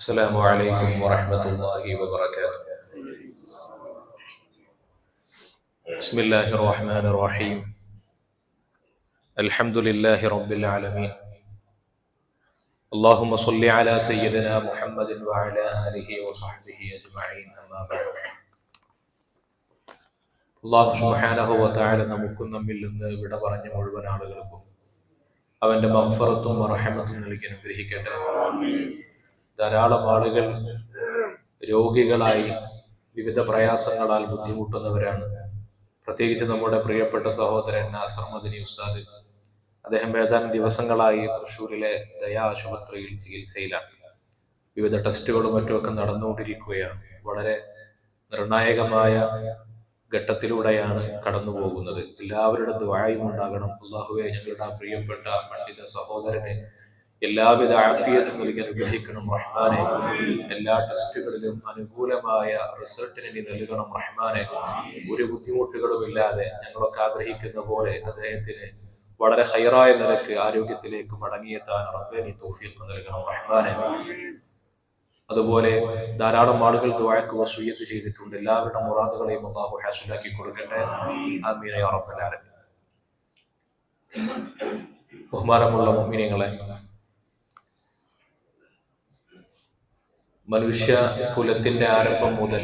السلام عليكم ورحمة الله وبركاته بسم الله الرحمن الرحيم الحمد لله رب العالمين اللهم صل على سيدنا محمد وعلى آله وصحبه أجمعين أما بعد അള്ളാഹു സുബ്ഹാനഹു വതആല നമുക്കും നമ്മിൽ നിന്ന് വിട പറഞ്ഞ മുഴുവൻ ആളുകൾക്കും അവന്റെ മഗ്ഫറത്തും റഹമത്തും നൽകി അനുഗ്രഹിക്കട്ടെ ധാരാളം ആളുകൾ രോഗികളായി വിവിധ പ്രയാസങ്ങളാൽ ബുദ്ധിമുട്ടുന്നവരാണ്. പ്രത്യേകിച്ച് നമ്മുടെ പ്രിയപ്പെട്ട സഹോദരൻ നാസർ ഉസ്താദ്. അദ്ദേഹം ഏതാനും ദിവസങ്ങളായി തൃശ്ശൂരിലെ ദയാ ആശുപത്രിയിൽ ചികിത്സയിലാണ്. വിവിധ ടെസ്റ്റുകളും മറ്റുമൊക്കെ നടന്നുകൊണ്ടിരിക്കുകയാണ്. വളരെ നിർണായകമായ ഘട്ടത്തിലൂടെയാണ് കടന്നു പോകുന്നത് എല്ലാവരുടെ ദ്വായും ഉണ്ടാകണം. അള്ളാഹുവെ ഞങ്ങളുടെ പ്രിയപ്പെട്ട പണ്ഡിത സഹോദരനെ എല്ലാവിധ ആഫിയത്തും നൽകി അനുഗ്രഹിക്കണം റഹ്മാനെ. എല്ലാ ടെസ്റ്റുകളിലും അനുകൂലമായ റിസൾട്ടിന് നീ നൽകണം റഹ്മാനെ. ഒരു ബുദ്ധിമുട്ടുകളും ഇല്ലാതെ ഞങ്ങളൊക്കെ ആഗ്രഹിക്കുന്ന പോലെ അദ്ദേഹത്തിന് വളരെ ഹൈറായ നിലയ്ക്ക് ആരോഗ്യത്തിലേക്ക് മടങ്ങിയെത്താൻ റബ്ബെ നീ തൗഫീഖ് നൽകണം റഹ്മാനെ. അതുപോലെ ധാരാളം ആളുകൾ ദുആക്ക് വസൂയത്ത് ചെയ്തിട്ടുണ്ട്. എല്ലാവരുടെ മുറാദുകളെയും അള്ളാഹു ഹാസിലാക്കി കൊടുക്കട്ടെ. ആമീൻ യാ റബ്ബൽ ആലമീൻ. ബഹുമാനമുള്ള മുഅ്മിനീങ്ങളെ മനുഷ്യ കുലത്തിന്റെ ആരംഭം മുതൽ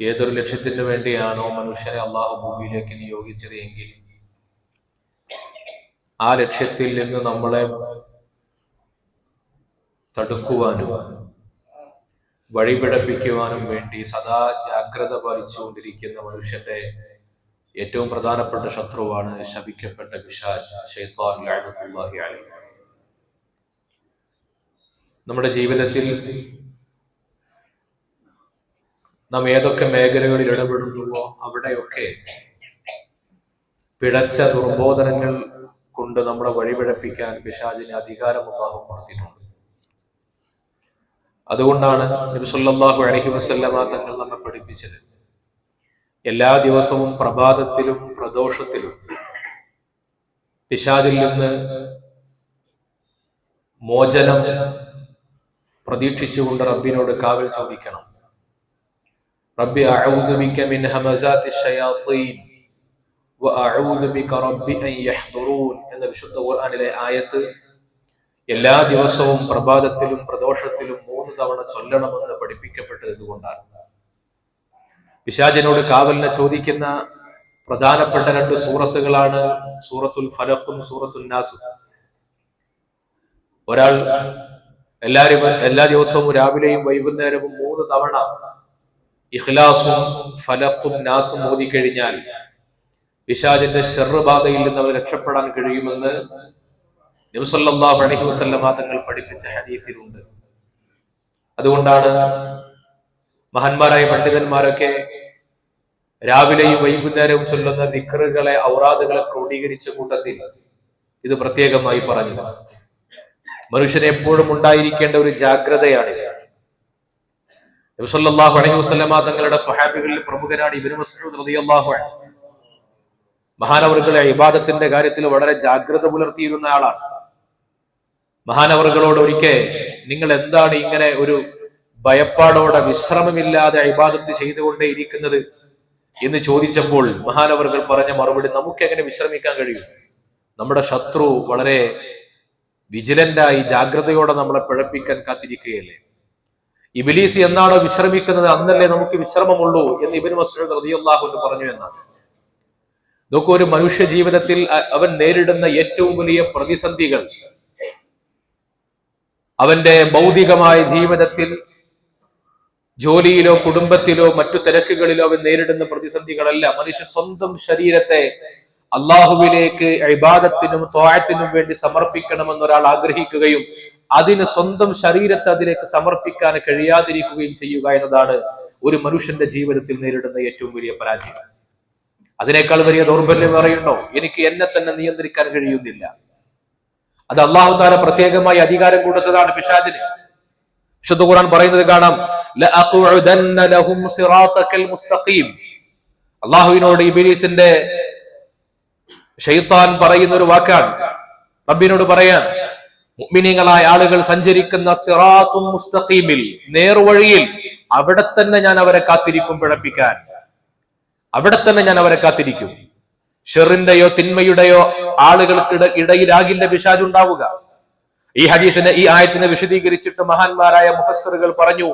ഏതൊരു ലക്ഷ്യത്തിന് വേണ്ടിയാണോ മനുഷ്യനെ അള്ളാഹു ഭൂമിയിലേക്ക് നിയോഗിച്ചത് എങ്കിൽ ആ ലക്ഷ്യത്തിൽ നിന്ന് നമ്മളെ തടുക്കുവാനും വഴിപിടപ്പിക്കുവാനും വേണ്ടി സദാ ജാഗ്രത പാലിച്ചുകൊണ്ടിരിക്കുന്ന മനുഷ്യന്റെ ഏറ്റവും പ്രധാനപ്പെട്ട ശത്രുവാണ് ശപിക്കപ്പെട്ട പിശാച് ഷൈത്താൻ അലി നമ്മുടെ ജീവിതത്തിൽ നാം ഏതൊക്കെ മേഖലകളിൽ ഇടപെടുന്നുവോ അവിടെയൊക്കെ പിഴച്ച ദുർബോധനങ്ങൾ കൊണ്ട് നമ്മളെ വഴിപിഴപ്പിക്കാൻ പിശാജിന് അധികാരം അള്ളാഹു കൊടുത്തിട്ടുണ്ട് അതുകൊണ്ടാണ് നബി സല്ലല്ലാഹു അലൈഹി വസല്ലമ തങ്ങൾ നമ്മെ പഠിപ്പിച്ചത്. എല്ലാ ദിവസവും പ്രഭാതത്തിലും പ്രദോഷത്തിലും പിശാചിൽ നിന്ന് മോചനം പ്രതീക്ഷിച്ചുകൊണ്ട് റബ്ബിനോട് കാവൽ ചോദിക്കണം. റബ്ബി അഊദു ബിക മിൻ ഹമസാത്തി വഅഊദു ബിക റബ്ബി അൻ യഹ്ദുറൂൻ എന്ന വിശുദ്ധ ഖുർആനിലെ ആയത്ത് എല്ലാ ദിവസവും പ്രഭാതത്തിലും പ്രദോഷത്തിലും മൂന്ന് തവണ ചൊല്ലണമെന്ന് പഠിപ്പിക്കപ്പെട്ടത് ഇതുകൊണ്ടാണ് പിശാചനോട് കാവലിനെ ചോദിക്കുന്ന പ്രധാനപ്പെട്ട രണ്ട് സൂറത്തുകളാണ് സൂറത്തുൽ ഫലഖും സൂറത്തുൽ നാസും. ഒരാൾ എല്ലാരും എല്ലാ ദിവസവും രാവിലെയും വൈകുന്നേരവും മൂന്ന് തവണ ഇഖ്ലാസും ഫലക്കും നാസും ഓതിക്കഴിഞ്ഞാൽ വിശാജിന്റെ ഷെറുബാധയിൽ നിന്ന് അവർ രക്ഷപ്പെടാൻ കഴിയുമെന്ന് നബിസല്ലാഹു അലൈഹി വസല്ലമ തങ്ങൾ പഠിപ്പിച്ച ഹദീസിലുണ്ട്. അതുകൊണ്ടാണ് മഹാന്മാരായ പണ്ഡിതന്മാരൊക്കെ രാവിലെയും വൈകുന്നേരവും ചൊല്ലുന്ന ദിക്കറുകളെ ഔറാദുകളെ ക്രോഡീകരിച്ച കൂട്ടത്തിൽ ഇത് പ്രത്യേകമായി പറഞ്ഞു മനുഷ്യന് എപ്പോഴും ഉണ്ടായിരിക്കേണ്ട ഒരു ജാഗ്രതയാണിത്. നബിസല്ലാഹു അലൈഹി വസല്ലമ തങ്ങളുടെ സ്വഹാബികളിൽ പ്രമുഖനാണ് ഇബ്നു മസൂദ് റളിയല്ലാഹു മഹാനവറുകളെ ഇബാദത്തിന്റെ കാര്യത്തിൽ വളരെ ജാഗ്രത പുലർത്തിയിരുന്ന ആളാണ്. മഹാനവറുകളോട് ഒരിക്കൽ നിങ്ങൾ എന്താണ് ഇങ്ങനെ ഒരു ഭയപ്പാടോടെ വിശ്രമമില്ലാതെ ഇബാദത്ത് ചെയ്തുകൊണ്ടേ ഇരിക്കുന്നത് എന്ന് ചോദിച്ചപ്പോൾ മഹാനവറുകൾ പറഞ്ഞ മറുപടി നമുക്ക് എങ്ങനെ വിശ്രമിക്കാൻ കഴിയും? നമ്മുടെ ശത്രു വളരെ വിജിലന്റായി ജാഗ്രതയോടെ നമ്മളെ പിഴപ്പിക്കാൻ കാത്തിരിക്കുകയല്ലേ? ഇബിലീസ് എന്നാണോ വിശ്രമിക്കുന്നത്? അന്നല്ലേ നമുക്ക് വിശ്രമമുള്ളൂ എന്ന് ഇബിൻ മസൂദ് റളിയല്ലാഹു പറഞ്ഞു എന്നാണ്. നോക്കൂ ഒരു മനുഷ്യ ജീവിതത്തിൽ അവൻ നേരിടുന്ന ഏറ്റവും വലിയ പ്രതിസന്ധികൾ അവന്റെ ഭൗതികമായ ജീവിതത്തിൽ ജോലിയിലോ കുടുംബത്തിലോ മറ്റു തിരക്കുകളിലോ അവൻ നേരിടുന്ന പ്രതിസന്ധികളല്ല. മനുഷ്യ സ്വന്തം ശരീരത്തെ അള്ളാഹുവിലേക്ക് ഇബാദത്തിനും തോഴത്തിനും വേണ്ടി സമർപ്പിക്കണമെന്ന് ഒരാൾ ആഗ്രഹിക്കുകയും അതിന് സ്വന്തം ശരീരത്തെ അതിലേക്ക് സമർപ്പിക്കാൻ കഴിയാതിരിക്കുകയും ചെയ്യുക എന്നതാണ് ഒരു മനുഷ്യന്റെ ജീവിതത്തിൽ നേരിടുന്ന ഏറ്റവും വലിയ പരാജയം. അതിനേക്കാൾ വലിയ ദൗർബല്യം പറയുന്നുണ്ടോ എനിക്ക് എന്നെ തന്നെ നിയന്ത്രിക്കാൻ കഴിയുന്നില്ല. അത് അള്ളാഹു താല പ്രത്യേകമായി അധികാരം കൊടുത്തതാണ് പിശാദിന് വിശുദ്ധ ഖുർആൻ പറയുന്നത് കാണാം അള്ളാഹുവിനോട് ഇബിലീസിന്റെ ഷെയ്ത്താൻ പറയുന്ന ഒരു വാക്കാണ്. റബ്ബിനോട് പറയാൻ മുഅ്മിനീങ്ങളായ ആളുകൾ സഞ്ചരിക്കുന്ന സിറാത്തും മുസ്തഖീമിൽ നേർവഴിയിൽ അവിടെ തന്നെ ഞാൻ അവരെ കാത്തിരിക്കും പിഴപ്പിക്കാൻ. അവിടെ തന്നെ ഞാൻ അവരെ കാത്തിരിക്കും. ഷെറിന്റെയോ തിന്മയുടെയോ ആളുകൾക്കിട ഇടയിലാകില്ല പിശാജ് ഉണ്ടാവുക. ഈ ഹദീസിനെ ഈ ആയത്തിനെ വിശദീകരിച്ചിട്ട് മഹാന്മാരായ മുഫസ്സറുകൾ പറഞ്ഞു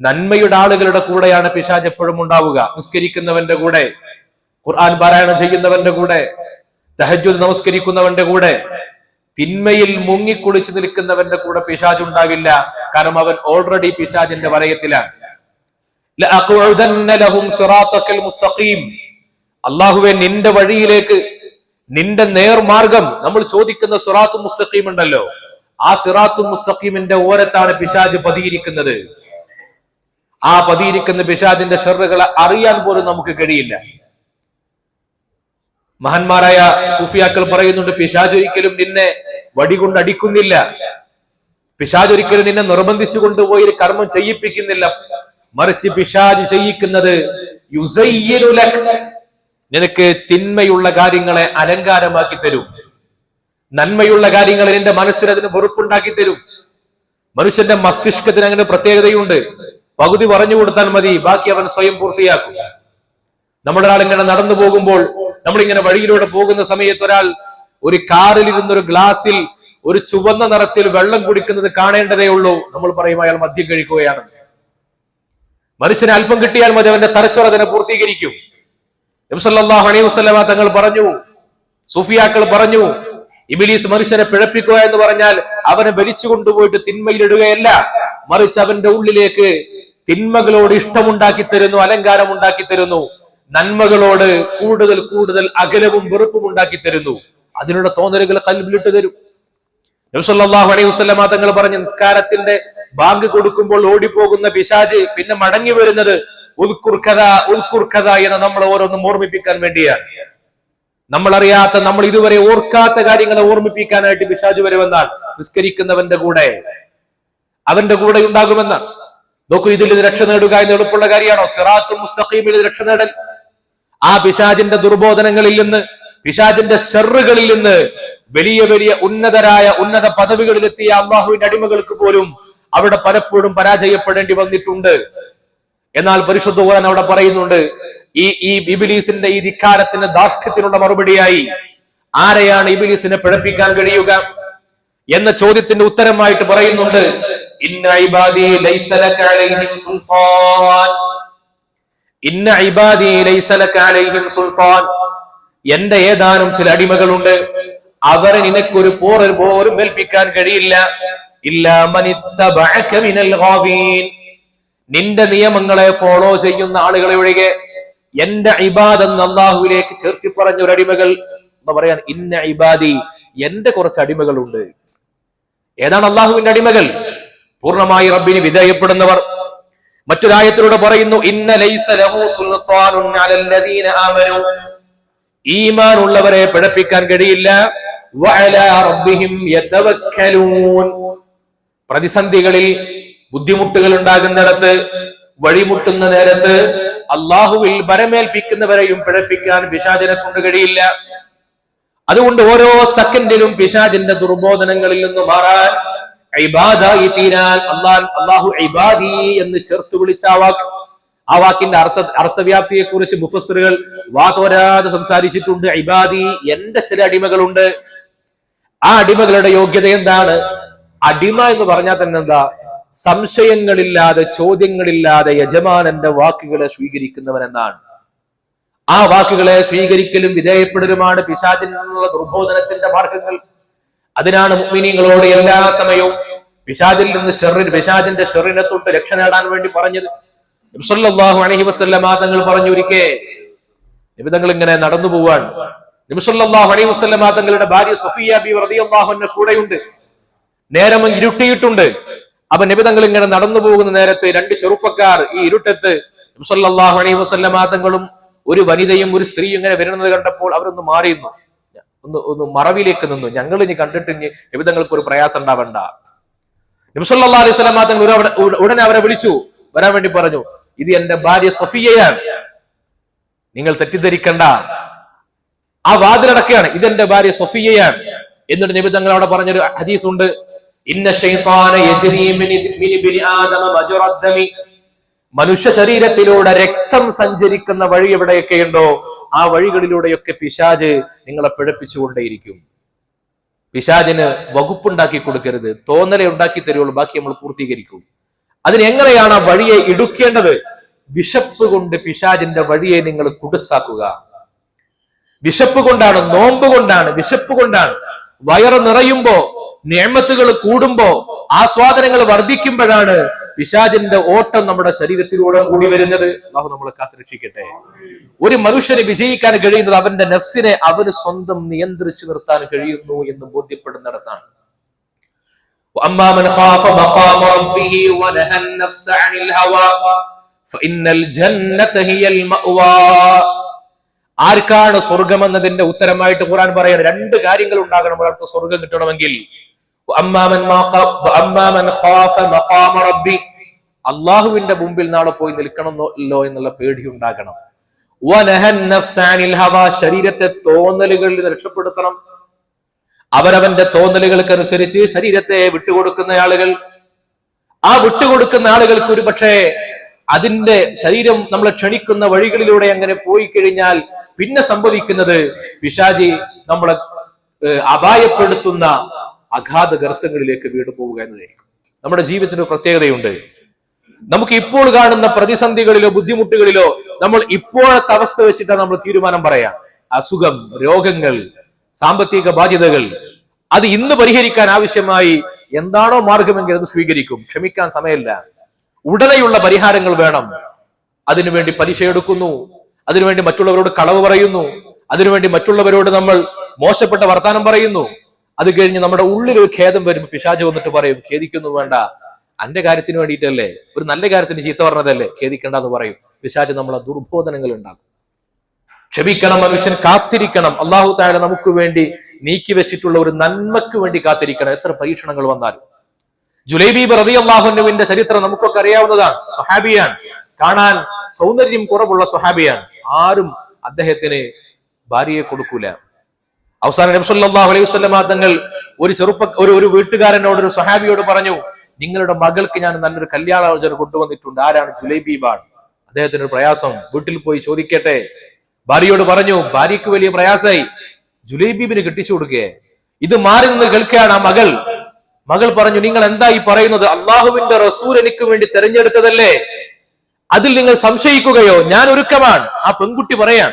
നന്മയുടെ ആളുകളുടെ കൂടെയാണ് പിശാജ് എപ്പോഴും ഉണ്ടാവുക. നിസ്കരിക്കുന്നവന്റെ കൂടെ ഖുർആൻ പാരായണം ചെയ്യുന്നവന്റെ കൂടെ തഹജുദ് നമസ്കരിക്കുന്നവന്റെ കൂടെ തിന്മയിൽ മുങ്ങിക്കുളിച്ചു നിൽക്കുന്നവന്റെ കൂടെ പിശാജ് ഉണ്ടാവില്ല. കാരണം അവൻ ഓൾറെഡി പിശാജിന്റെ വലയത്തിലാണ്. അള്ളാഹുവെ നിന്റെ വഴിയിലേക്ക് നിന്റെ നേർമാർഗം നമ്മൾ ചോദിക്കുന്ന സിറാത്തു മുസ്തഖീം ഉണ്ടല്ലോ. ആ സിറാത്തു മുസ്തഖീമിന്റെ ഓരത്താണ് പിശാജ് പതിയിരിക്കുന്നത്. ആ പതിയിരിക്കുന്ന പിശാജിന്റെ ഷെറുകളെ അറിയാൻ പോലും നമുക്ക് കഴിയില്ല. മഹാന്മാരായ സൂഫിയാക്കൾ പറയുന്നുണ്ട് പിശാജ് ഒരിക്കലും നിന്നെ വടികൊണ്ട് അടിക്കുന്നില്ല. പിശാജ് ഒരിക്കലും നിന്നെ നിർബന്ധിച്ചു കൊണ്ടുപോയി കർമ്മം ചെയ്യിപ്പിക്കുന്നില്ല. മറിച്ച് പിശാജ് ചെയ്യിക്കുന്നത് നിനക്ക് തിന്മയുള്ള കാര്യങ്ങളെ അലങ്കാരമാക്കി തരും. നന്മയുള്ള കാര്യങ്ങൾ നിന്റെ മനസ്സിൽ അതിന് വെറുപ്പുണ്ടാക്കി തരും. മനുഷ്യന്റെ മസ്തിഷ്കത്തിന് അങ്ങനെ പ്രത്യേകതയുണ്ട്. പകുതി പറഞ്ഞു കൊടുത്താൽ മതി ബാക്കി അവൻ സ്വയം പൂർത്തിയാക്കും. നമ്മളൊരാൾ ഇങ്ങനെ നടന്നു പോകുമ്പോൾ നമ്മളിങ്ങനെ വഴിയിലൂടെ പോകുന്ന സമയത്ത് ഒരാൾ ഒരു കാറിൽ ഇരുന്ന ഒരു ഗ്ലാസിൽ ഒരു ചുവന്ന നിറത്തിൽ വെള്ളം കുടിക്കുന്നത് കാണേണ്ടതേ ഉള്ളൂ. നമ്മൾ പറയും അയാൾ മദ്യം കഴിക്കുകയാണ്. മനുഷ്യന് അല്പം കിട്ടിയാൽ മതി അവന്റെ തറച്ചോറ തന്നെ പൂർത്തീകരിക്കും. നബ്സല്ലാഹു അലൈഹി വസല്ലമ തങ്ങൾ പറഞ്ഞു സുഫിയാക്കൾ പറഞ്ഞു ഇബിലീസ് മനുഷ്യനെ പിഴപ്പിക്കുക എന്ന് പറഞ്ഞാൽ അവനെ വലിച്ചു കൊണ്ടുപോയിട്ട് തിന്മയിലിടുകയല്ല. മറിച്ച് അവന്റെ ഉള്ളിലേക്ക് തിന്മകളോട് ഇഷ്ടമുണ്ടാക്കി തരുന്നു അലങ്കാരം ഉണ്ടാക്കി തരുന്നു. നന്മകളോട് കൂടുതൽ കൂടുതൽ അകലവും വെറുപ്പും ഉണ്ടാക്കി തരുന്നു. അതിനുള്ള തോന്നലുകൾ കൽബിലിട്ട് തരും. നബ്സല്ലാഹു അലൈഹി തങ്ങൾ പറഞ്ഞ നിസ്കാരത്തിന്റെ ബാങ്ക് കൊടുക്കുമ്പോൾ ഓടിപ്പോകുന്ന പിശാജ് പിന്നെ മടങ്ങി വരുന്നത് ഉൽക്കുർഖത ഉൽക്കുർഖത ഉൽക്കുർ എന്ന് നമ്മൾ ഓരോന്നും ഓർമ്മിപ്പിക്കാൻ വേണ്ടിയാണ്. നമ്മൾ അറിയാത്ത നമ്മൾ ഇതുവരെ ഓർക്കാത്ത കാര്യങ്ങളെ ഓർമ്മിപ്പിക്കാനായിട്ട് പിശാജ് വരെ വന്നാൽ നിസ്കരിക്കുന്നവന്റെ കൂടെ അവന്റെ കൂടെ ഉണ്ടാകുമെന്നാണ്. നോക്കൂ ഇതിൽ രക്ഷ നേടുക എന്ന് എളുപ്പമുള്ള കാര്യമാണോ? സിറാത്തും മുസ്തഖീമിൽ രക്ഷ നേടൽ. ആ പിശാജിന്റെ ദുർബോധനങ്ങളിൽ നിന്ന് പിശാജിന്റെ ഷെറുകളിൽ നിന്ന് വലിയ വലിയ ഉന്നതരായ ഉന്നത പദവികളിലെത്തിയ അള്ളാഹുവിന്റെ അടിമകൾക്ക് പോലും അവിടെ പലപ്പോഴും പരാജയപ്പെടേണ്ടി വന്നിട്ടുണ്ട്. എന്നാൽ പരിശുദ്ധ ഖുർആൻ അവിടെ പറയുന്നുണ്ട് ഈ ഈ ഇബിലീസിന്റെ ഈ ധിക്കാരത്തിന്റെ ദാർഢ്യത്തിനുള്ള മറുപടിയായി ആരെയാണ് ഇബിലീസിനെ പിഴപ്പിക്കാൻ കഴിയുക എന്ന ചോദ്യത്തിന്റെ ഉത്തരമായിട്ട് പറയുന്നുണ്ട് ഇന്ന ഇബാദി ലൈസ അലൈഹിം സുൽത്താൻ. ഇന്ന ഇബാദി ലൈസ അലൈഹിം സുൽത്താൻ. എന്റെ ഏതാനും ചില അടിമകളുണ്ട്. അവരെ നിനക്കൊരു പോറൽ പോലും ഏൽപ്പിക്കാൻ കഴിയില്ല. നിന്റെ നിയമങ്ങളെ ഫോളോ ചെയ്യുന്ന ആളുകളെ ഒഴികെ എന്റെ ഇബാദ് എന്ന് അള്ളാഹുവിലേക്ക് ചേർത്തി പറഞ്ഞ ഒരു അടിമകൾ എന്ന് പറയാൻ ഇന്ന ഇബാദി എന്റെ കുറച്ച് അടിമകളുണ്ട്. ഏതാണ് അള്ളാഹുവിന്റെ അടിമകൾ? പൂർണമായി റബ്ബിന് വിധേയപ്പെടുന്നവർ. മറ്റൊരായത്തിലൂടെ പറയുന്നു ഇന്ന ലൈസ ലഹു ഉള്ളവരെ പിഴപ്പിക്കാൻ കഴിയില്ല. വഅലാ റബ്ബിഹിം യതവക്കലൂൻ. പ്രതിസന്ധികളിൽ ബുദ്ധിമുട്ടുകൾ ഉണ്ടാകുന്നിടത്ത് വഴിമുട്ടുന്ന നേരത്ത് അള്ളാഹുവിൽ ഭരമേൽപ്പിക്കുന്നവരെയും പിഴപ്പിക്കാൻ പിശാചിനെ കൊണ്ട് കഴിയില്ല. അതുകൊണ്ട് ഓരോ സെക്കൻഡിലും പിശാചിന്റെ ദുർബോധനങ്ങളിൽ നിന്ന് മാറാൻ തീരാൻ അള്ളാഹു ഇബാദി എന്ന് ചേർത്ത് വിളിച്ച ആ വാക്ക്. ആ വാക്കിന്റെ അർത്ഥ അർത്ഥവ്യാപ്തിയെ കുറിച്ച് മുഫസറുകൾ വാതോരാതെ സംസാരിച്ചിട്ടുണ്ട്. ഇബാദി എന്റെ ചില അടിമകളുണ്ട്. ആ അടിമകളുടെ യോഗ്യത എന്താണ്? അടിമ എന്ന് പറഞ്ഞാൽ തന്നെ എന്താ? സംശയങ്ങളില്ലാതെ ചോദ്യങ്ങളില്ലാതെ യജമാനന്റെ വാക്കുകളെ സ്വീകരിക്കുന്നവൻ എന്നാണ്. ആ വാക്കുകളെ സ്വീകരിക്കലും വിധേയപ്പെടലുമാണ് പിശാചിൽ നിന്നുള്ള ദുർബോധനത്തിന്റെ മാർഗങ്ങൾ. അതിനാണ് മുക്മിനീങ്ങളോട് എല്ലാ സമയവും പിശാചിൽ നിന്ന് ഷെറിൻ പിശാജിന്റെ ഷെറിനെ തൊട്ട് രക്ഷ നേടാൻ വേണ്ടി പറഞ്ഞത്. നിമിഷല്ലാഹു അലഹി വസ്ല്ലമ തങ്ങൾ പറഞ്ഞു ഒരിക്കേ നിമിതങ്ങൾ ഇങ്ങനെ നടന്നു പോവാൻ നിമിഷല്ലാഹു അലൈഹി വസ്ല്ലമ തങ്ങളുടെ ഭാര്യ സഫിയ ബി റളിയല്ലാഹുവിന്റെ കൂടെയുണ്ട്. നേരം ഇരുട്ടിയിട്ടുണ്ട്. അപ്പൊ നിബിതങ്ങൾ ഇങ്ങനെ നടന്നു പോകുന്ന നേരത്ത് രണ്ട് ചെറുപ്പക്കാർ ഈ ഇരുട്ടത്ത് നിമിഷല്ലാഹു അലൈഹി വസ്ല്ലമ തങ്ങളും ഒരു വനിതയും ഒരു സ്ത്രീയും ഇങ്ങനെ വരുന്നത് കണ്ടപ്പോൾ അവരൊന്ന് മാറിയിരുന്നു. ഒന്ന് ഒന്ന് മറവിലേക്ക് നിന്നു. ഞങ്ങൾ ഇനി കണ്ടിട്ട് ഇനി നിബിതങ്ങൾക്ക് ഒരു പ്രയാസം ഉണ്ടാവണ്ട. നിമിഷല്ലാ അലൈഹി സ്വലാം തങ്ങൾ ഉടനെ അവരെ വിളിച്ചു. വരാൻ വേണ്ടി പറഞ്ഞു ഇത് എന്റെ ഭാര്യ സഫിയയാണ്. നിങ്ങൾ തെറ്റിദ്ധരിക്കണ്ട. ആ വാതിലടക്കുകയാണ് ഇതെന്റെ ഭാര്യ സഫിയയാണ്. എന്നിട്ട് നബി അവിടെ പറഞ്ഞൊരു ഹദീസ് ഉണ്ട്. മനുഷ്യ ശരീരത്തിലൂടെ രക്തം സഞ്ചരിക്കുന്ന വഴി എവിടെയൊക്കെയുണ്ടോ? ആ വഴികളിലൂടെയൊക്കെ പിശാജ് നിങ്ങളെ പിഴപ്പിച്ചുകൊണ്ടേയിരിക്കും. പിശാജിന് വകുപ്പുണ്ടാക്കി കൊടുക്കരുത്. തോന്നലെ ഉണ്ടാക്കി തരുള്ളൂ. ബാക്കി നമ്മൾ പൂർത്തീകരിക്കും. അതിന് എങ്ങനെയാണ് ആ വഴിയെ ഇടുക്കേണ്ടത്? വിശപ്പ് കൊണ്ട് പിശാജിന്റെ വഴിയെ നിങ്ങൾ കുടുസാക്കുക. വിശപ്പ് കൊണ്ടാണ് നോമ്പ് കൊണ്ടാണ് വിശപ്പ് കൊണ്ടാണ്. വയറ് നിറയുമ്പോ നിയമത്തുകൾ കൂടുമ്പോ ആസ്വാദനങ്ങൾ വർദ്ധിക്കുമ്പോഴാണ് പിശാജിന്റെ ഓട്ടം നമ്മുടെ ശരീരത്തിലൂടെ കൂടി വരുന്നത് അള്ളാഹു നമ്മളെ കാത്തുരക്ഷിക്കട്ടെ ഒരു മനുഷ്യന് വിജയിക്കാൻ കഴിയുന്നത് അവന്റെ നഫ്സിനെ അവന് സ്വന്തം നിയന്ത്രിച്ചു നിർത്താൻ കഴിയുന്നു എന്ന് ബോധ്യപ്പെടുന്നിടത്താണ്. ആർക്കാണ് സ്വർഗം എന്നതിന്റെ ഉത്തരമായിട്ട് ഖുറാൻ പറയുന്നത്? രണ്ട് കാര്യങ്ങൾ ഉണ്ടാകണം ഒരാൾക്ക് സ്വർഗം കിട്ടണമെങ്കിൽ. അമ്മാമൻ അമ്മാമൻ ഖാഫ അള്ളാഹുവിന്റെ മുമ്പിൽ നാളെ പോയി നിൽക്കണമല്ലോ എന്നുള്ള പേടി ഉണ്ടാകണം ശരീരത്തെ തോന്നലുകളിൽ നിന്ന് രക്ഷപ്പെടുത്തണം. അവരവന്റെ തോന്നലുകൾക്കനുസരിച്ച് ശരീരത്തെ വിട്ടുകൊടുക്കുന്ന ആളുകൾ. ആ വിട്ടുകൊടുക്കുന്ന ആളുകൾക്ക് ഒരു പക്ഷേ അതിന്റെ ശരീരം നമ്മളെ ക്ഷണിക്കുന്ന വഴികളിലൂടെ അങ്ങനെ പോയി കഴിഞ്ഞാൽ പിന്നെ സംഭവിക്കുന്നത് പിശാജി നമ്മളെ അപായപ്പെടുത്തുന്ന അഗാധ ഗർത്തങ്ങളിലേക്ക് വീട് പോവുക എന്നതായിരിക്കും. നമ്മുടെ ജീവിതത്തിന് പ്രത്യേകതയുണ്ട്. നമുക്ക് ഇപ്പോൾ കാണുന്ന പ്രതിസന്ധികളിലോ ബുദ്ധിമുട്ടുകളിലോ നമ്മൾ ഇപ്പോഴത്തെ അവസ്ഥ വെച്ചിട്ടാണ് നമ്മൾ തീരുമാനം പറയാം. അസുഖം രോഗങ്ങൾ സാമ്പത്തിക ബാധ്യതകൾ അത് ഇന്ന് പരിഹരിക്കാൻ ആവശ്യമായി എന്താണോ മാർഗമെങ്കിൽ അത് സ്വീകരിക്കും. ക്ഷമിക്കാൻ സമയമില്ല. ഉടനെയുള്ള പരിഹാരങ്ങൾ വേണം. അതിനുവേണ്ടി പലിശ എടുക്കുന്നു. അതിനുവേണ്ടി മറ്റുള്ളവരോട് കളവ് പറയുന്നു. അതിനുവേണ്ടി മറ്റുള്ളവരോട് നമ്മൾ മോശപ്പെട്ട വർത്താനം പറയുന്നു. അത് കഴിഞ്ഞ് നമ്മുടെ ഉള്ളിൽ ഒരു ഖേദം വരും പിശാച് വന്നിട്ട് പറയും ഖേദിക്കുന്നു വേണ്ട. അന്റെ കാര്യത്തിന് വേണ്ടിയിട്ടല്ലേ? ഒരു നല്ല കാര്യത്തിന് ചീത്ത പറഞ്ഞതല്ലേ? ഖേദിക്കേണ്ട എന്ന് പറയും. പിശാച് നമ്മളെ ദുർബോധനങ്ങൾ ഉണ്ടാക്കും. ക്ഷമിക്കണം മനുഷ്യൻ കാത്തിരിക്കണം. അള്ളാഹു താല നമുക്ക് വേണ്ടി നീക്കി വെച്ചിട്ടുള്ള ഒരു നന്മയ്ക്ക് വേണ്ടി കാത്തിരിക്കണം. എത്ര പരീക്ഷണങ്ങൾ വന്നാലും. ജുലൈബി റബി അള്ളാഹുനുവിന്റെ ചരിത്രം നമുക്കൊക്കെ അറിയാവുന്നതാണ്. സൊഹാബിയാണ് കാണാൻ സൗന്ദര്യം കുറവുള്ള സൊഹാബിയാണ് ആരും അദ്ദേഹത്തിന് ഭാര്യയെ കൊടുക്കൂല. അവസാനം നബ്സല്ലാഹു അലൈഹി വസ്ലമ തങ്ങൾ ഒരു ചെറുപ്പ ഒരു ഒരു വീട്ടുകാരനോട് ഒരു സഹാബിയോട് പറഞ്ഞു നിങ്ങളുടെ മകൾക്ക് ഞാൻ നല്ലൊരു കല്യാണാലോചന കൊണ്ടുവന്നിട്ടുണ്ട്. ആരാണ്? ജുലൈബി ബാൺ അദ്ദേഹത്തിന് ഒരു പ്രയാസം. വീട്ടിൽ പോയി ചോദിക്കട്ടെ. ഭാര്യയോട് പറഞ്ഞു ഭാര്യയ്ക്ക് വലിയ പ്രയാസമായി. ജുലൈബീബിന് കെട്ടിച്ചു കൊടുക്കേ. ഇത് മാറി നിന്ന് കേൾക്കുകയാണ് ആ മകൾ. മകൾ പറഞ്ഞു നിങ്ങൾ എന്താ ഈ പറയുന്നത്? അള്ളാഹുവിന്റെ റസൂൽ എനിക്ക് വേണ്ടി തെരഞ്ഞെടുത്തതല്ലേ? അതിൽ നിങ്ങൾ സംശയിക്കുകയോ? ഞാൻ ഒരുക്കമാണ്. ആ പെൺകുട്ടി പറയാൻ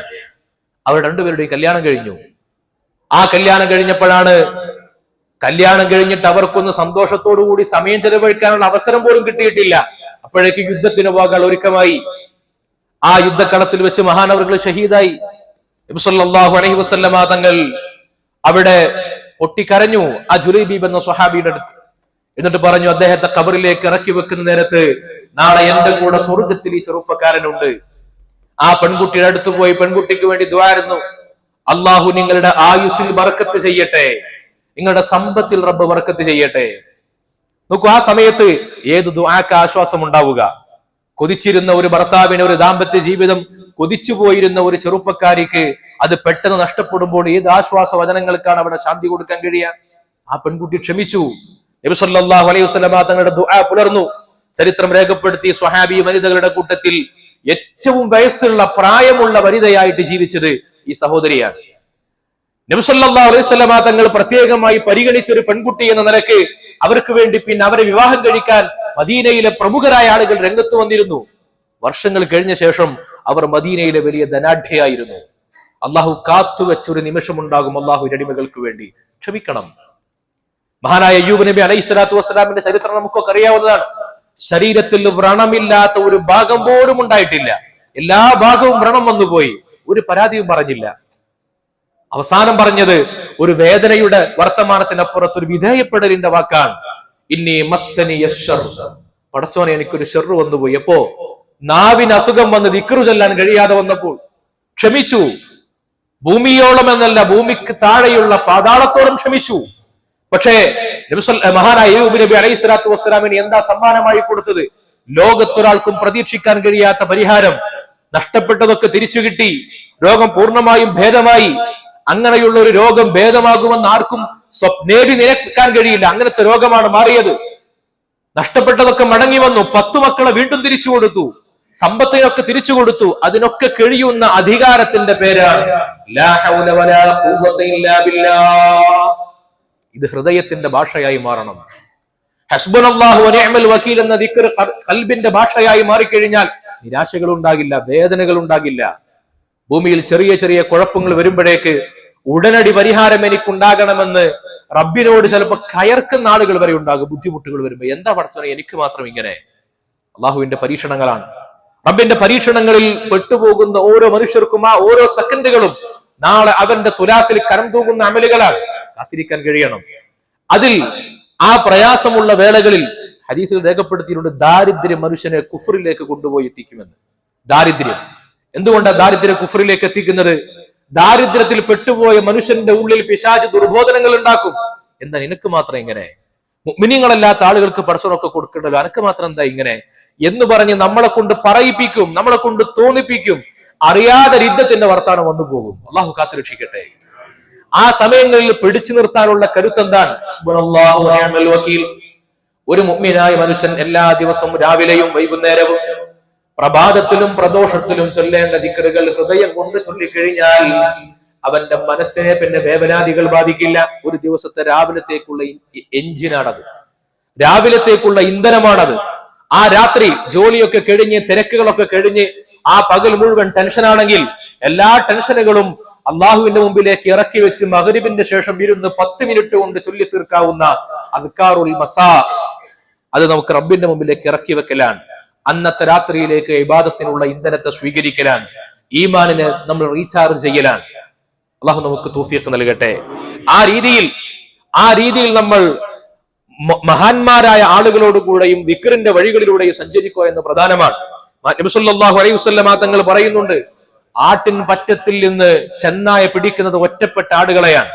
അവർ രണ്ടുപേരുടെയും കല്യാണം കഴിഞ്ഞു. ആ കല്യാണം കഴിഞ്ഞപ്പോഴാണ് കല്യാണം കഴിഞ്ഞിട്ട് അവർക്കൊന്ന് സന്തോഷത്തോടു കൂടി സമയം ചെലവഴിക്കാനുള്ള അവസരം പോലും കിട്ടിയിട്ടില്ല. അപ്പോഴേക്ക് യുദ്ധത്തിന് പോകാൻ ഒരുക്കമായി. ആ യുദ്ധക്കളത്തിൽ വെച്ച് മഹാനവറുകൾ ഷഹീദായി. അലൈഹി വസല്ലമ തങ്ങൾ അവിടെ പൊട്ടിക്കരഞ്ഞു ആ ജുലൈബീബ് എന്ന സ്വഹാബിയുടെ അടുത്ത്. എന്നിട്ട് പറഞ്ഞു അദ്ദേഹത്തെ കബറിലേക്ക് ഇറക്കി വെക്കുന്ന നേരത്ത് നാളെ എന്റെ കൂടെ സ്വർഗത്തിൽ ഈ ചെറുപ്പക്കാരനുണ്ട്. ആ പെൺകുട്ടിയുടെ അടുത്ത് പോയി പെൺകുട്ടിക്ക് വേണ്ടി ദ്വാരുന്നു. അള്ളാഹു നിങ്ങളുടെ ആയുസ്സിൽ ബർക്കത്ത് ചെയ്യട്ടെ. നിങ്ങളുടെ സമ്പത്തിൽ റബ്ബ് വർക്കത്ത് ചെയ്യട്ടെ. നോക്കൂ ആ സമയത്ത് ഏത് ദുആക്ക് ആശ്വാസം ഉണ്ടാവുക? കൊതിച്ചിരുന്ന ഒരു ഭർത്താവിന് ഒരു ദാമ്പത്യ ജീവിതം കൊതിച്ചു പോയിരുന്ന ഒരു ചെറുപ്പക്കാരിക്ക് അത് പെട്ടെന്ന് നഷ്ടപ്പെടുമ്പോൾ ഏത് ആശ്വാസ വചനങ്ങൾക്കാണ് അവിടെ ശാന്തി കൊടുക്കാൻ കഴിയുക? ആ പെൺകുട്ടി ക്ഷമിച്ചു. നബി സല്ലല്ലാഹു അലൈഹി വസല്ലമ തങ്ങളുടെ ദുആ പുലർന്നു. ചരിത്രം രേഖപ്പെടുത്തി സ്വഹാബി വനിതകളുടെ കൂട്ടത്തിൽ ഏറ്റവും വയസ്സുള്ള പ്രായമുള്ള വനിതയായിട്ട് ജീവിച്ചത് ഈ സഹോദരിയാണ്. നബിസല്ലാ അലൈഹി സ്വലമ തങ്ങൾ പ്രത്യേകമായി പരിഗണിച്ച ഒരു പെൺകുട്ടി എന്ന നിലയ്ക്ക് അവർക്ക് വേണ്ടി പിന്നെ അവരെ വിവാഹം കഴിക്കാൻ മദീനയിലെ പ്രമുഖരായ ആളുകൾ രംഗത്ത് വന്നിരുന്നു. വർഷങ്ങൾ കഴിഞ്ഞ ശേഷം അവർ മദീനയിലെ വലിയ ധനാഢ്യയായിരുന്നു. അള്ളാഹു കാത്തുവെച്ച ഒരു നിമിഷമുണ്ടാകും അള്ളാഹു അടിമകൾക്ക് വേണ്ടി. ക്ഷമിക്കണം. മഹാനായ അയ്യൂബ് നബി അലൈഹി സ്വലാത്തു വസ്സലാമിന്റെ ചരിത്രം നമുക്കൊക്കെ അറിയാവുന്നതാണ്. ശരീരത്തിൽ വ്രണമില്ലാത്ത ഒരു ഭാഗം പോലും ഉണ്ടായിട്ടില്ല. എല്ലാ ഭാഗവും വ്രണം വന്നുപോയി. ഒരു പരാതിയും പറഞ്ഞില്ല. അവസാനം പറഞ്ഞത് ഒരു വേദനയുടെ വർത്തമാനത്തിനപ്പുറത്ത് ഒരു വിധേയപ്പെടലിന്റെ വാക്കാണ്. ഇനി മസ്സനി. പടച്ചോനെ എനിക്കൊരു ഷെറ് വന്നുപോയി. അപ്പോ നാവിന് അസുഖം വന്ന് ദിക്റു ചൊല്ലാൻ കഴിയാതെ വന്നപ്പോൾ ക്ഷമിച്ചു. ഭൂമിയോളം എന്നല്ല ഭൂമിക്ക് താഴെയുള്ള പാതാളത്തോളം ക്ഷമിച്ചു. പക്ഷേ മഹാനായ നബി അലൈഹി സ്വലാത്തു വസ്സലാമിന് എന്താ സമ്മാനമായി കൊടുത്തത്? ലോകത്തൊരാൾക്കും പ്രതീക്ഷിക്കാൻ കഴിയാത്ത പരിഹാരം. നഷ്ടപ്പെട്ടതൊക്കെ തിരിച്ചു കിട്ടി. രോഗം പൂർണമായും ഭേദമായി. അങ്ങനെയുള്ള ഒരു രോഗം ഭേദമാകുമെന്ന് ആർക്കും സ്വപ്നേടി നിരക്കാൻ കഴിയില്ല. അങ്ങനത്തെ രോഗമാണ് മാറിയത്. നഷ്ടപ്പെട്ടതൊക്കെ മടങ്ങി വന്നു. പത്തു മക്കളെ വീണ്ടും തിരിച്ചു കൊടുത്തു. സമ്പത്തിനൊക്കെ തിരിച്ചു കൊടുത്തു. അതിനൊക്കെ കഴിയുന്ന അധികാരത്തിന്റെ പേരാണ്. ഇത് ഹൃദയത്തിന്റെ ഭാഷയായി മാറണം. ഹസ്ബുനല്ലാഹു വക്കീൽ എന്ന ദിക്ർ കൽബിന്റെ ഭാഷയായി മാറിക്കഴിഞ്ഞാൽ നിരാശകൾ ഉണ്ടാകില്ല വേദനകൾ ഉണ്ടാകില്ല ഭൂമിയിൽ ചെറിയ ചെറിയ കുഴപ്പങ്ങൾ വരുമ്പോഴേക്ക് ഉടനടി പരിഹാരം എനിക്കുണ്ടാകണമെന്ന് റബ്ബിനോട് ചിലപ്പോൾ കയർക്കുന്ന ആളുകൾ വരെ ഉണ്ടാകും ബുദ്ധിമുട്ടുകൾ വരുമ്പോൾ. എന്താ പഠിച്ചത് എനിക്ക് മാത്രം ഇങ്ങനെ. അള്ളാഹുവിന്റെ പരീക്ഷണങ്ങളാണ്. റബ്ബിന്റെ പരീക്ഷണങ്ങളിൽ പെട്ടുപോകുന്ന ഓരോ മനുഷ്യർക്കും ആ ഓരോ സെക്കൻഡുകളും നാളെ അവന്റെ തുലാസിൽ കരം തൂകുന്ന അമലുകളാണ്. കാത്തിരിക്കാൻ കഴിയണം. അതിൽ ആ പ്രയാസമുള്ള വേളകളിൽ ഹദീസിൽ രേഖപ്പെടുത്തിയിട്ടുണ്ട് ദാരിദ്ര്യം മനുഷ്യനെ കുഫറിലേക്ക് കൊണ്ടുപോയി എത്തിക്കുമെന്ന്. ദാരിദ്ര്യം. എന്തുകൊണ്ടാണ് ദാരിദ്ര്യം കുഫറിലേക്ക് എത്തിക്കുന്നത്? ദാരിദ്ര്യത്തിൽ പെട്ടുപോയ മനുഷ്യന്റെ ഉള്ളിൽ പിശാച് ദുർബോധനങ്ങൾ ഉണ്ടാക്കും. എന്താ നിനക്ക് മാത്രം ഇങ്ങനെ. മിനിങ്ങളല്ലാത്ത ആളുകൾക്ക് പടച്ചവനൊക്കെ കൊടുക്കേണ്ടല്ലോ. അനക്ക് മാത്രം എന്താ ഇങ്ങനെ? എന്ന് പറഞ്ഞ് നമ്മളെ കൊണ്ട് പറയിപ്പിക്കും നമ്മളെ കൊണ്ട് തോന്നിപ്പിക്കും. അറിയാതെ യുദ്ധത്തിന്റെ വർത്താനം വന്നു പോകും. അള്ളാഹു കാത്തു രക്ഷിക്കട്ടെ. ആ സമയങ്ങളിൽ പിടിച്ചു നിർത്താനുള്ള കരുത്തെന്താണ് ഒരു മുഅ്മിനായ മനുഷ്യൻ എല്ലാ ദിവസവും രാവിലെയും വൈകുന്നേരവും പ്രഭാതത്തിലും പ്രദോഷത്തിലും ചൊല്ലേണ്ട ദിക്കറുകൾ ഹൃദയം കൊണ്ട് ചൊല്ലിക്കഴിഞ്ഞാൽ അവന്റെ മനസ്സിനെ പിന്നെ വേവനാദികൾ ബാധിക്കില്ല. ഒരു ദിവസത്തെ രാവിലത്തേക്കുള്ള എഞ്ചിനാണത്. രാവിലത്തേക്കുള്ള ഇന്ധനമാണത്. ആ രാത്രി ജോലിയൊക്കെ കഴിഞ്ഞ് തിരക്കുകളൊക്കെ കഴിഞ്ഞ് ആ പകൽ മുഴുവൻ ടെൻഷനാണെങ്കിൽ എല്ലാ ടെൻഷനുകളും അള്ളാഹുവിന്റെ മുമ്പിലേക്ക് ഇറക്കി വെച്ച് മകരിബിന്റെ ശേഷം ഇരുന്ന് പത്ത് മിനിറ്റ് കൊണ്ട് ചൊല്ലി തീർക്കാവുന്ന അദ്കാറുൽ മസാ. അത് നമുക്ക് റബ്ബിന്റെ മുമ്പിലേക്ക് ഇറക്കി വെക്കലാണ്. അന്നത്തെ രാത്രിയിലേക്ക് ഇബാദത്തിനുള്ള ഇന്ധനത്തെ സ്വീകരിക്കലാണ്. ഈമാനിന് നമ്മൾ റീചാർജ് ചെയ്യലാണ്. അള്ളാഹു നമുക്ക് തൂഫിയൊക്കെ നൽകട്ടെ. ആ രീതിയിൽ ആ രീതിയിൽ നമ്മൾ മഹാന്മാരായ ആളുകളോട് കൂടെയും വിക്രിന്റെ വഴികളിലൂടെയും സഞ്ചരിക്കുക എന്ന് പ്രധാനമാണ്. നബിസല്ലാഹു അലൈഹി വസല്ലമ തങ്ങൾ പറയുന്നുണ്ട് ആട്ടിൻ പറ്റത്തിൽ നിന്ന് ചെന്നായ പിടിക്കുന്നത് ഒറ്റപ്പെട്ട ആടുകളെയാണ്.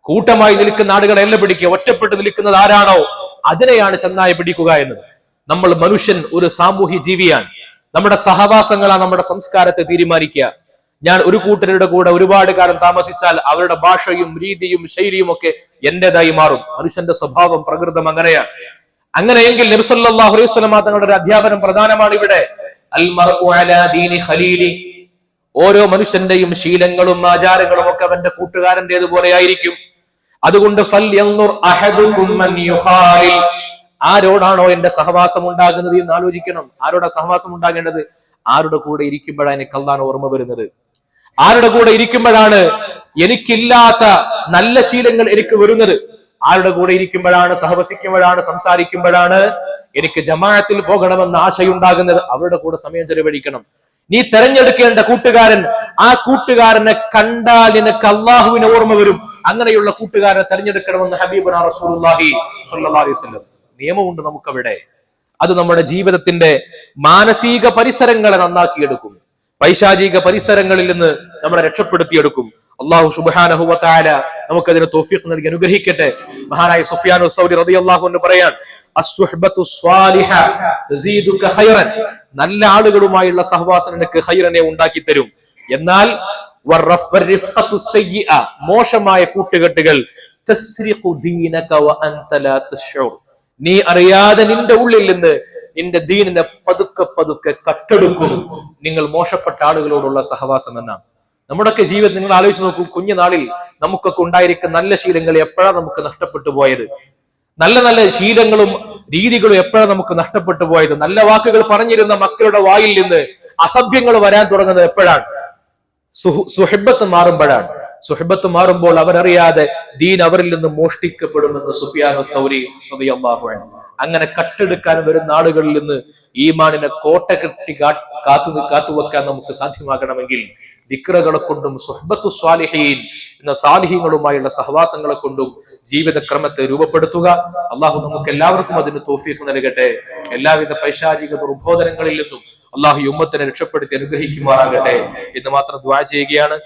കൂട്ടമായി നിൽക്കുന്ന ആടുകളെല്ലാം പിടിക്കുക ഒറ്റപ്പെട്ട് നിൽക്കുന്നത് ആരാണോ? അതിനെയാണ് ചെന്നായ പിടിക്കുക എന്നത്. നമ്മൾ മനുഷ്യൻ ഒരു സാമൂഹ്യ ജീവിയാണ്. നമ്മുടെ സഹവാസങ്ങളാണ് നമ്മുടെ സംസ്കാരത്തെ തീരുമാനിക്കുക. ഞാൻ ഒരു കൂട്ടരുടെ കൂടെ ഒരുപാട് കാലം താമസിച്ചാൽ അവരുടെ ഭാഷയും രീതിയും ശൈലിയും ഒക്കെ എന്റേതായി മാറും. മനുഷ്യന്റെ സ്വഭാവം പ്രകൃതം അങ്ങനെയാണ്. അങ്ങനെയെങ്കിൽ നബിസല്ലാഹു അലൈഹി തങ്ങളുടെ ഒരു അധ്യാപനം പ്രധാനമാണ് ഇവിടെ. ഖലീലി. ഓരോ മനുഷ്യന്റെയും ശീലങ്ങളും ആചാരങ്ങളും ഒക്കെ അവന്റെ കൂട്ടുകാരന്റെതുപോലെ ആയിരിക്കും. അതുകൊണ്ട് ആരോടാണോ എന്റെ സഹവാസം ഉണ്ടാകുന്നത് എന്ന് ആലോചിക്കണം. ആരോടാ സഹവാസം ഉണ്ടാകേണ്ടത് ആരുടെ കൂടെ ഇരിക്കുമ്പോഴാണ് എനിക്ക് അള്ളാൻ ഓർമ്മ വരുന്നത്? ആരുടെ കൂടെ ഇരിക്കുമ്പോഴാണ് എനിക്കില്ലാത്ത നല്ല ശീലങ്ങൾ എനിക്ക് വരുന്നത്? ആരുടെ കൂടെ ഇരിക്കുമ്പോഴാണ് സഹവസിക്കുമ്പോഴാണ് സംസാരിക്കുമ്പോഴാണ് എനിക്ക് ജമാഅത്തിൽ പോകണമെന്ന ആശയുണ്ടാകുന്നത്? അവരുടെ കൂടെ സമയം ചെലവഴിക്കണം. നീ തെരഞ്ഞെടുക്കേണ്ട കൂട്ടുകാരൻ ആ കൂട്ടുകാരനെ കണ്ടാൽ നിനക്ക് അള്ളാഹുവിന് ഓർമ്മ വരും. അങ്ങനെയുള്ള കൂട്ടുകാരനെ തെരഞ്ഞെടുക്കണമെന്ന് ഹബീബ് സ്വല്ലല്ലാഹി അലൈഹി വസല്ലം. നിയമമുണ്ട് നമുക്കവിടെ. അത് നമ്മുടെ ജീവിതത്തിന്റെ മാനസിക പരിസരങ്ങളെ നന്നാക്കിയെടുക്കും. പൈശാചിക പരിസരങ്ങളിൽ നിന്ന് നമ്മളെ രക്ഷപ്പെടുത്തിയെടുക്കും. അള്ളാഹു സുബാനഹുവത്തായ നമുക്കതിന് തോഫീഖ് നൽകി അനുഗ്രഹിക്കട്ടെ. മഹാനായ സുഫിയാനു സൗദി എന്ന് പറയാൻ നല്ല ആളുകളുമായുള്ള സഹവാസം നിനക്ക് ഹൈറനെ ഉണ്ടാക്കി തരും എന്നാൽ മോശമായ കൂട്ടുകെട്ടുകൾ നീ അറിയാതെ നിന്റെ ഉള്ളിൽ നിന്ന് നിന്റെ ദീനിനെ പതുക്കെ പതുക്കെ കട്ടെടുക്കും. നിങ്ങൾ മോശപ്പെട്ട ആളുകളോടുള്ള സഹവാസം എന്നാണ് നമ്മുടെയൊക്കെ ജീവിതം നിങ്ങൾ ആലോചിച്ച് നോക്കൂ കുഞ്ഞുനാളിൽ നമുക്കൊക്കെ ഉണ്ടായിരിക്കുന്ന നല്ല ശീലങ്ങൾ എപ്പോഴാണ് നമുക്ക് നഷ്ടപ്പെട്ടു പോയത്? നല്ല നല്ല ശീലങ്ങളും രീതികളും എപ്പോഴാണ് നമുക്ക് നഷ്ടപ്പെട്ടു പോയത്? നല്ല വാക്കുകൾ പറഞ്ഞിരുന്ന മക്കളുടെ വായിൽ നിന്ന് അസഭ്യങ്ങൾ വരാൻ തുടങ്ങുന്നത് എപ്പോഴാണ്? സുഹു- സുഹിബത്ത് മാറുമ്പോഴാണ്. സുഹിബത്ത് മാറുമ്പോൾ അവരറിയാതെ ദീൻ അവരിൽ നിന്ന് മോഷ്ടിക്കപ്പെടുമെന്ന് സുഫിയാനു സൗരി അൻഹു. അങ്ങനെ കട്ടെടുക്കാൻ വരുന്ന ആളുകളിൽ നിന്ന് ഈമാനിനെ കോട്ട കെട്ടി കാത്തു കാത്തു വെക്കാൻ നമുക്ക് സാധ്യമാകണമെങ്കിൽ ദിക്റകളെ കൊണ്ടും സുഹബത്തു സ്വാലിഹീൻ എന്ന സാലിഹീങ്ങളുമായുള്ള സഹവാസങ്ങളെ കൊണ്ടും ജീവിതക്രമത്തെ രൂപപ്പെടുത്തുക. അള്ളാഹു നമുക്ക് എല്ലാവർക്കും അതിന് തോഫീക്ക് നൽകട്ടെ. എല്ലാവിധ പൈശാചിക ദുർബോധനങ്ങളിൽ നിന്നും അള്ളാഹു യുമ്മത്തിനെ രക്ഷപ്പെടുത്തി അനുഗ്രഹിക്കുമാറാകട്ടെ എന്ന് മാത്രം ദ്വാ ചെയ്യുകയാണ്.